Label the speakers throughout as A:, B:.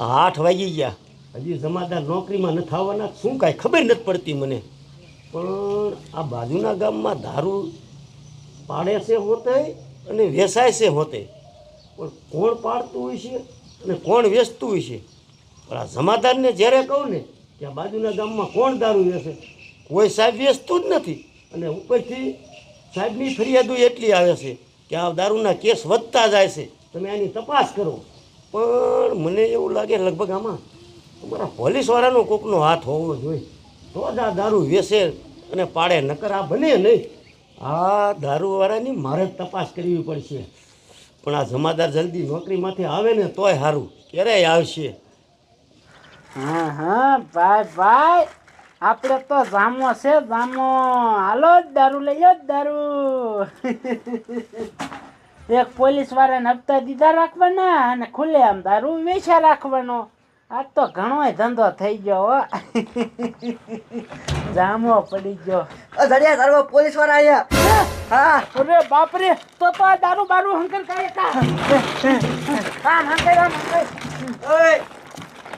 A: આઠ વાગી ગયા. હજી જમાદાર નોકરીમાં નથી આવવાના. શું કાંઈ ખબર નથી પડતી મને. પણ આ બાજુના ગામમાં દારૂ પાડે છે હોતે અને વેસાય છે હોતે. પણ કોણ પાડતું હોય છે અને કોણ વેચતું હોય છે? પણ આ જમાદારને જ્યારે કહું ને, કે આ બાજુના ગામમાં કોણ દારૂ વેચે? કોઈ સાહેબ વેચતું જ નથી. અને ઉપરથી સાહેબની ફરિયાદો એટલી આવે છે કે આ દારૂના કેસ વધતા જાય છે. તમે આની તપાસ કરો. પણ મને એવું લાગે લગભગ આમાં તમારા પોલીસવાળાનો કોકનો હાથ હોવો જોઈએ. તો જ આ દારૂ વેસે અને પાડે, નકર આ બને નહીં. આ દારૂવાળાની મારે તપાસ કરવી પડશે. પણ આ જમાદાર જલ્દી નોકરીમાંથી આવે ને તોય સારું ક્યારેય આવશે?
B: હા હા, ભાઈ ભાઈ, આપણે તો જામો છે, જામો. હાલો જ દારૂ લઈ જ દારૂ. એક પોલીસ વાળાને હપ્તા દીધા રાખવાના અને ખુલ્લે આમ દારૂ વેચા રાખવાનો. આજ તો ઘણો ધંધો થઈ ગયો હો. જામો પડી ગયો.
C: ધડિયા તારો પોલીસવાળા અહીંયા. હા?
B: અરે બાપરે તો તો આ દારૂ બારૂ હંકર કરે કા આમ હંકર આમ હંકર
C: ઓય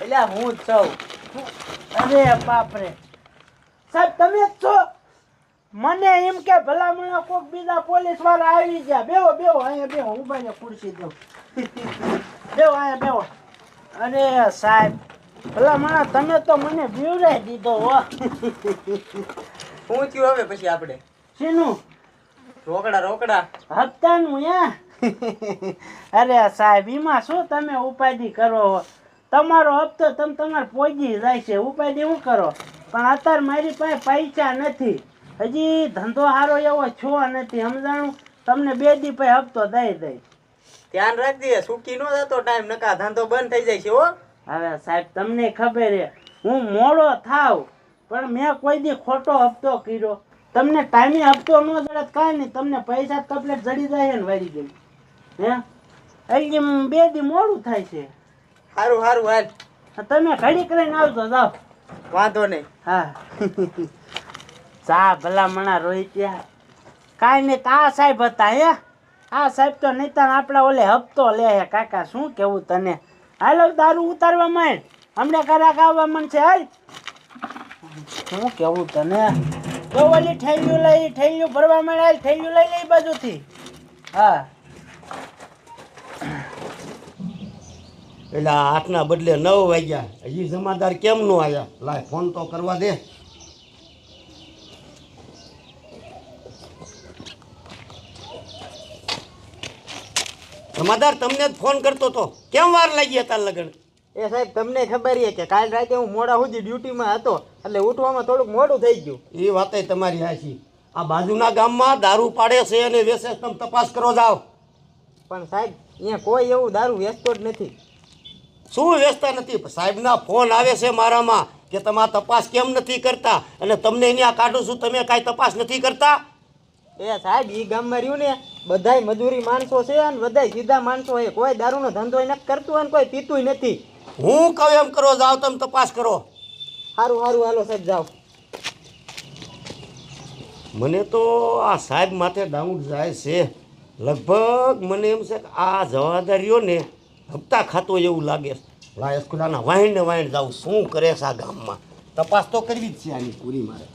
C: એટલે હું જ છું.
B: અરે બાપરે. સાહેબ તમે જ છો? મને એમ કે ભલામણ કોક બીજા પોલીસવાળા આવી ગયા. બેહો બેવો અહીંયા બેવો ઊભા ને ખુરશી દઉં. બેવો અહીંયા બેહો. અરે સાહેબ ભલામણ તમે તો મને બીવરાઈ દીધો હો.
C: હું થયું હવે પછી આપણે?
B: શીનું?
C: રોકડા રોકડા.
B: હપ્તાનું યા અરે સાહેબ એમાં શું તમે ઉપાધિ કરો હો? તમારો હપ્તો તમે તમારે પોગી જાય છે. ઉપાધિ શું કરો? પણ અત્યારે મારી પાસે પૈસા નથી. હજી ધંધો સારો એવો છો નથી સમજાણું? તમને બે દી પછી હપ્તો દઈ દઈ.
C: ધ્યાન રાખજે સુકી નો થતો ટાઈમ નકા ધંધો બંધ થઈ જાય છે હો.
B: હવે સાહેબ તમને ખબર છે હું મોડો થાવ પણ મેં કોઈ દી ખોટો હપ્તો કર્યો. તમને ટાઈમે હપ્તો ન જડે કાંઈ નહીં તમને પૈસા કપલેટ જડી જાય ને વારી ગઈ હે? એટલે બે દી મોડું થાય છે.
C: સારું સારું હાલ.
B: તમે ઘડી કરીને આવજો જાઓ.
C: વાંધો નહીં.
B: હા. ચા ભલા મણા રોહિત્યા કાંઈ નહીં આ સાહેબ હતા હે. આ સાહેબ તો નહીં આપણે ઓલે હપ્તો લે હે. કાકા, શું કેવું તને? હાલો, દારૂ ઉતારવા માંડ. હમણે કરાક આવવા માંડશે, હાલ. શું કેવું તને? તો ઓલી ઠેલ્યું લઈ ઠેલ્યું ભરવા માંડ, હાલ ઠેલ્યું લઈ લઈ બાજુથી. હા.
A: એટલે આઠના બદલે નવ વાગ્યા. હજી જમાદાર કેમ નો આવ્યા? લાય, ફોન તો કરવા દે. જમાદાર તમને જ ફોન કરતો તો. કેમ વાર લાગી હતા લગન?
C: એ સાહેબ તમને ખબર છે કે કાલ રાતે હું મોડા સુધી ડ્યુટીમાં હતો એટલે ઉઠવામાં થોડુંક મોડું થઈ ગયું.
A: એ વાતે તમારી હાચી. આ બાજુના ગામમાં દારૂ પાડે છે અને વેસે તમે તપાસ કરો જાઓ.
C: પણ સાહેબ અહીંયા કોઈ એવું દારૂ વેચતો જ નથી.
A: શું વેચતા નથી? સાહેબના ફોન આવે છે મારામાં કે તમે તપાસ કેમ નથી કરતા? અને તમને અહીંયા કાઢું છું તમે કાંઈ તપાસ નથી કરતા?
C: એ સાહેબ ઈ ગામમાં રહ્યું ને બધાય મજૂરી માણસો છે અને બધાય સીધા માણસો છે. કોઈ દારૂનો ધંધો નથી કરતું અને કોઈ પીતું નથી.
A: હું કહું એમ કરો જાઓ તમે તપાસ કરો.
C: સારું સારું હાલો સાહેબ જાઓ.
A: મને તો આ સાહેબ માથે ડાઉટ જાય છે. લગભગ મને એમ છે કે આ જવાબદારીઓને હપ્તા ખાતો એવું લાગે લાયસ લાય ખુદાના વાહીને ને વાહીને જાઉં. શું કરે છે આ ગામમાં? તપાસ તો કરવી જ છે આની પૂરી મારે.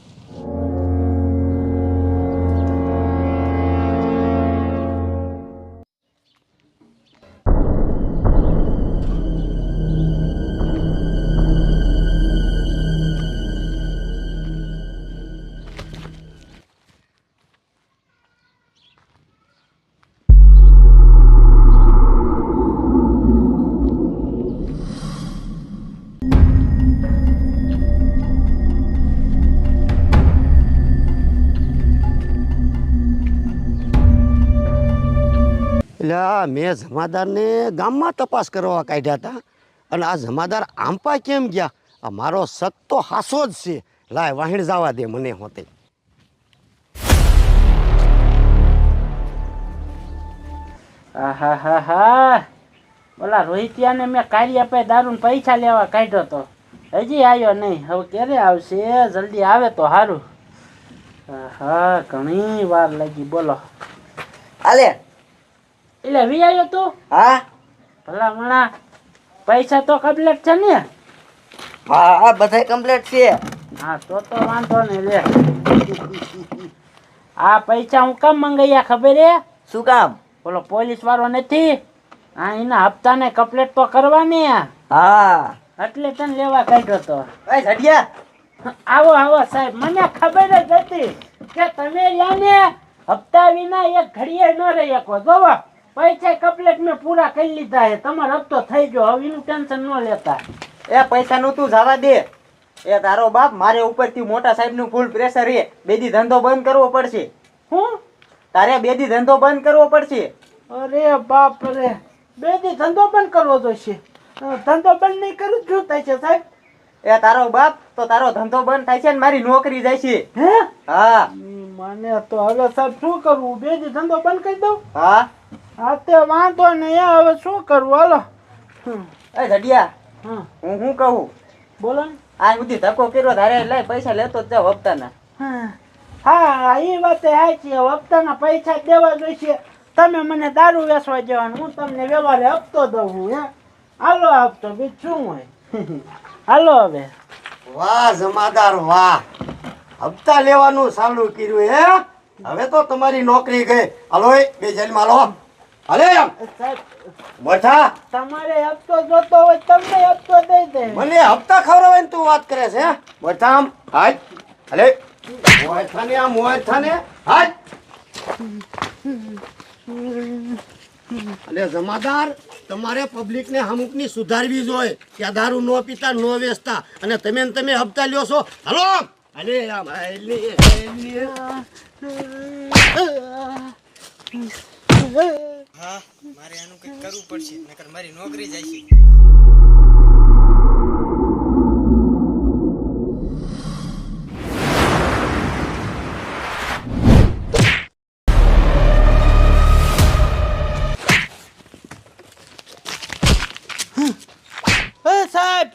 A: એટલે આ મેં જમાદારને ગામમાં તપાસ કરવા કાઢ્યા હતા. અને આ જમાદાર આંપા કેમ ગયા? આ મારો શક તો હાસો જ છે. લાય વાહીણ જવા દે મને હોતે.
B: ઓલા રોહિતિયાને મેં કાર્ય આપે દારૂ પૈસા લેવા કાઢ્યો તો. હજી આવ્યો નહીં. હવે ક્યારે આવશે? જલ્દી આવે તો સારું હા ઘણી વાર લાગી. બોલો.
C: હાલે
B: એટલે વી આવ્યો તું?
C: હા?
B: ભલા મણા પૈસા તો કમ્પ્લેટ છે ને?
C: હા હા બધાય કમ્પ્લેટ છે.
B: હા તો તો વાંધો નહીં લે. આ પૈસા હું કામ મંગાવ્યા ખબર હે?
C: શું કામ?
B: બોલો પોલીસ વાળો નથી? હા એના હપ્તાને કમ્પ્લેટ તો કરવાની
C: હા.
B: એટલે તને લેવા કાઢ્યો તો.
C: એ ઝડિયા
B: આવો આવો સાહેબ મને ખબર જ હતી કે તમે યાને હપ્તા વિના એક ઘડીએ ન રહી શકો જોવો. પૈસા કમ્પ્લીટ મેં પૂરા કરી લીધા છે. તમારો હપ્તો થઈ ગયો. હવે એનું ટેન્શન ન લેતા.
C: એ પૈસા નું તું જવા દે. એ તારો બાપ મારે ઉપરથી મોટા સાહેબનું ફૂલ પ્રેશર છે. બેદી ધંધો બંધ કરવો પડશે.
B: હું?
C: તારે બેદી ધંધો બંધ કરવો પડશે.
B: અરે બાપ રે. બે દી ધંધો બંધ કરવો જોઈશે ધંધો બંધ નહીં કરું શું થાય છે સાહેબ?
C: એ તારો બાપ તો તારો ધંધો બંધ થાય છે ને મારી નોકરી જાય છે.
B: હે?
C: હા.
B: મને તો હવે સાહેબ શું કરવું બેદી ધંધો બંધ કરી દઉં?
C: હા.
B: હા તે વાંધો નહીં હવે શું કરવું હાલો.
C: એ
B: ઘડિયા
C: હું શું કહું?
B: બોલો ને.
C: આ સુધી ધક્કો કર્યો તારે લઈ પૈસા લેતો જ જાવ હપ્તાના.
B: હા હા એ વાત સાચી હપ્તાના પૈસા દેવા જોઈશે. તમે મને દારૂ વેચવા જવાનું હું તમને વ્યવહારે હપ્તો દઉં હું હે. હાલો હપ્તો બીજું શું હોય? હાલો હવે.
A: વાહ જમાદાર વાહ. હપ્તા લેવાનું ચાલુ કર્યું હે. હવે તો તમારી નોકરી ગઈ. હાલો બે જેલમાં હાલો. આમ
B: સાહેબ તમારે હપ્તો જોતો હોય તમને હપ્તો દઈ દે.
A: મને હપ્તા ખવડાવવાની તું વાત કરે છે હે? મોટા આમ હાજ હાલે. મોયથાને આ મોયથાને હાજ અલે જમાદાર તમારે પબ્લિકને અમુકની સુધારવી જોઈએ કે દારૂ ન પીતા ન વેચતા. અને તમે તમે હપ્તા લ્યો છો. હાલો અલે આમ હાલે, હાલે.
C: હા, મારે આનું કંઈક કરવું પડશે, નકર મારી નોકરી
B: જશે સાહેબ!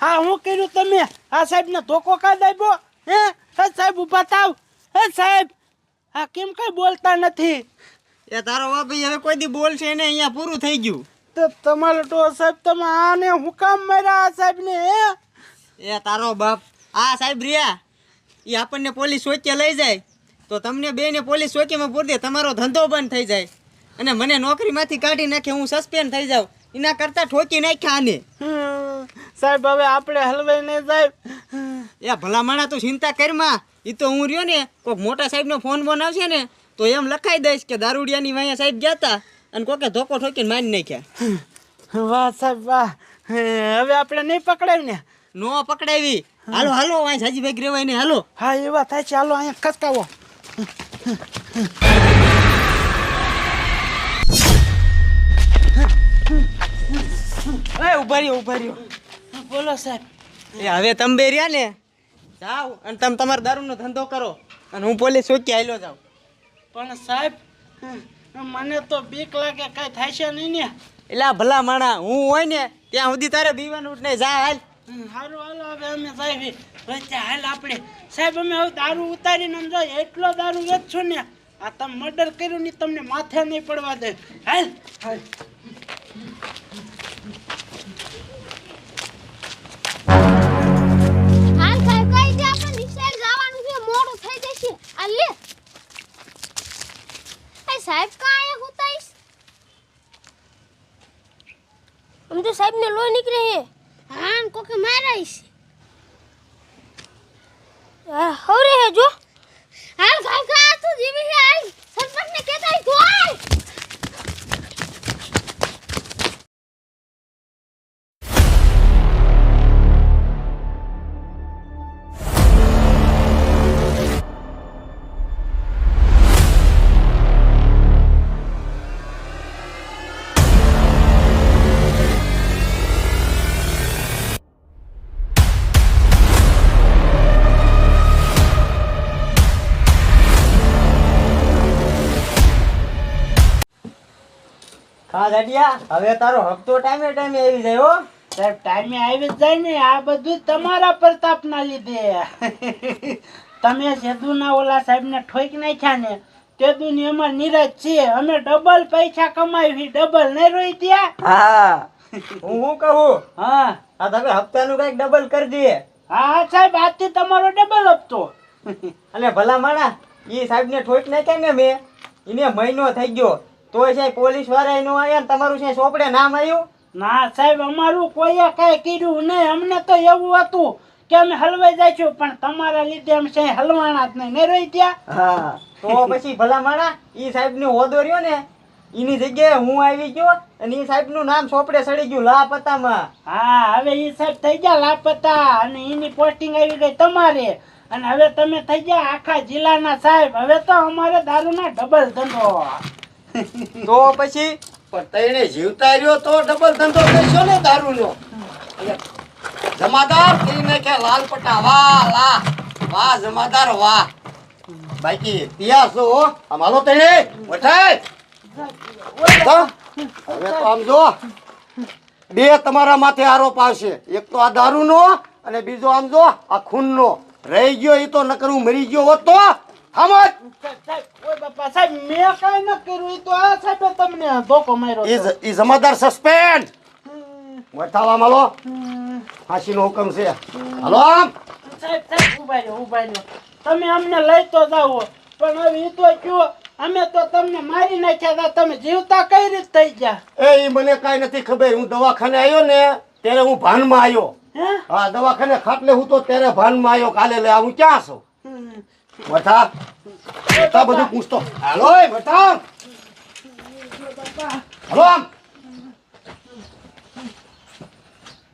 B: હા, હું કર્યું તમે આ સાહેબ ને ધોકો કાઢ આપ્યો? હે? સાહેબ ઊભા થાવ. હે સાહેબ! આ કેમ કઈ બોલતા નથી?
C: એ તારો બાપ હવે કોઈ દી બોલશે ને અહીંયા પૂરું થઈ ગયું.
B: તો તમારો તો સાહેબ તમે આને હું કામ માર્યા આ સાહેબને
C: એ તારો બાપ આ સાહેબ રહ્યા. એ આપણને પોલીસ ચોકીએ લઈ જાય. તો તમને બેને પોલીસ ચોકીમાં પૂરી દે તમારો ધંધો બંધ થઈ જાય. અને મને નોકરીમાંથી કાઢી નાખે હું સસ્પેન્ડ થઈ જાઉં. એના કરતાં ઠોકી નાખ્યા આને.
B: સાહેબ હવે આપણે હલવાઈ નહીં સાહેબ
C: એ ભલા માણા તું ચિંતા કરમાં એ તો હું રહ્યો ને કોઈક મોટા સાહેબનો ફોન બોન આવશે ને તો એમ લખાઈ દઈશ કે દારૂડિયાની વાયા સાહેબ ગયા હતા અને કોકે ધોકો ઠોકીને મારી નાખ્યા.
B: વાહ સાહેબ વાહ. હવે આપણે નહીં પકડાય ને?
C: નો પકડાવી. હાલો હાલો વાંય સાજીભાઈ રેવાય ને હાલો.
B: હા એ વાત થાય છે હાલો અહીંયા ખસકાવો.
C: એ ઊભા રહ્યો ઊભા રહ્યો.
B: બોલો સાહેબ.
C: એ હવે તમે બે રહ્યા ને? જાઓ અને તમે તમારો દારૂનો ધંધો કરો. અને હું પોલીસ ચોકી આવેલો જાઉં.
B: પણ સાહેબ મને તો બીક લાગે કઈ થાય છે નહીં ને?
C: એટલે ભલા માણા હું હોય ને ત્યાં સુધી તારે બીવાનું ઉઠને જાય જા હાલ.
B: સારું હાલો હવે અમે સાહેબ વચ્ચે હાલ આપણે. સાહેબ અમે હવે દારૂ ઉતારીને આમ જાય એટલો દારૂ વેચશું ને આ તમે મર્ડર કર્યું ને તમને માથે નહીં પડવા દે. હાલ હાલ.
D: હા
C: દાડિયા હવે તારો હપ્તો ટાઈમે ટાઈમે આવી જાય હો.
B: સાહેબ ટાઈમે આવી જ જાય ને આ બધું તમારા પ્રતાપના લીધે. તમે સેદુના ઓલા સાહેબને ઠોક નાખ્યા ને તેદુની અમાર નિરાશ છે અમે ડબલ પૈસા કમાવી ડબલ નહીં રોઈ ત્યાં
C: હા. હું શું કહું?
B: હા.
C: આ તમે હપ્તાનું કંઈક ડબલ કરી દઈએ.
B: હા સાહેબ આજથી તમારો ડબલ હપ્તો.
C: અને ભલા માણા એ સાહેબને ઠોક નાખ્યા ને મેં એને મહિનો થઈ ગયો. તોય પોલીસવાળા નો આવ્યા તમારું છે ચોપડે નામ આવ્યું?
B: ના સાહેબ અમારું કોઈએ કઈ કીધું નહીં. અમને તો એવું હતું કે અમે હલવાઈ જઈશું પણ તમારા લીધે અમે છે હલવાના જ નહીં. નહીં રહી ત્યાં
C: હા તો પછી ભલા માણા ઈ સાહેબ નો હોદો રહ્યો ને એની જગ્યાએ હું આવી ગયો અને ઈ સાહેબનું નામ ચોપડે સડી ગયું લાપતામાં.
B: હા હવે એ સાહેબ થઈ ગયા લાપતા અને એની પોસ્ટિંગ આવી ગઈ તમારે. અને હવે તમે થઈ ગયા આખા જિલ્લાના સાહેબ. હવે તો અમારે દારૂના ડબલ ધંધો.
C: તો પછી
A: પણ તેને જીવતા રહ્યો તો ડબલ ધંધો કરશો ને દારૂનો. જમાદાર કરીને કે લાલ પટ્ટા, વાહ લા વાહ, જમાદાર, વાહ. બાકી પિયાસો અમારો તઈને? વઠાય હવે તો આમ જો બે તમારા માથે આરોપ આવશે. એક તો આ દારૂનો અને બીજો આમ જો આ ખૂનનો. રહી ગયો એ તો નકર મરી ગયો હોત તો? સમજ
B: સાહેબ ઓય બાપા સાહેબ મેં કાંઈ ન કર્યું તો આ સાહેબે તમને ધોકો માર્યો
A: ઈ
B: હતો.
A: જ- ઈ જમાદાર સસ્પેન્ડ!
B: હમ,
A: માલો ફાંસીનો હુકમ છે. હાલો આમ.
B: સાહેબ સાહેબ ઊભા રહ્યો ઊભા રહ્યો તમે અમને લઈ તો જાઓ. પણ હવે એ તો કયો અમે તો તમને મારી નાખ્યા હતા તમે જીવતા કઈ રીતે થઈ ગયા?
A: એ મને કાઈ નથી ખબર. હું દવાખાને આવ્યો ને ત્યારે હું ભાનમાં આવ્યો
B: હે?
A: હા દવાખાને ખાટલે હું તો ત્યારે ભાનમાં આવ્યો કાલે લે હું ક્યાં છું?
B: મરતા
A: વઠા બધું પૂછતો. હાલો મરતા હાલો આમ.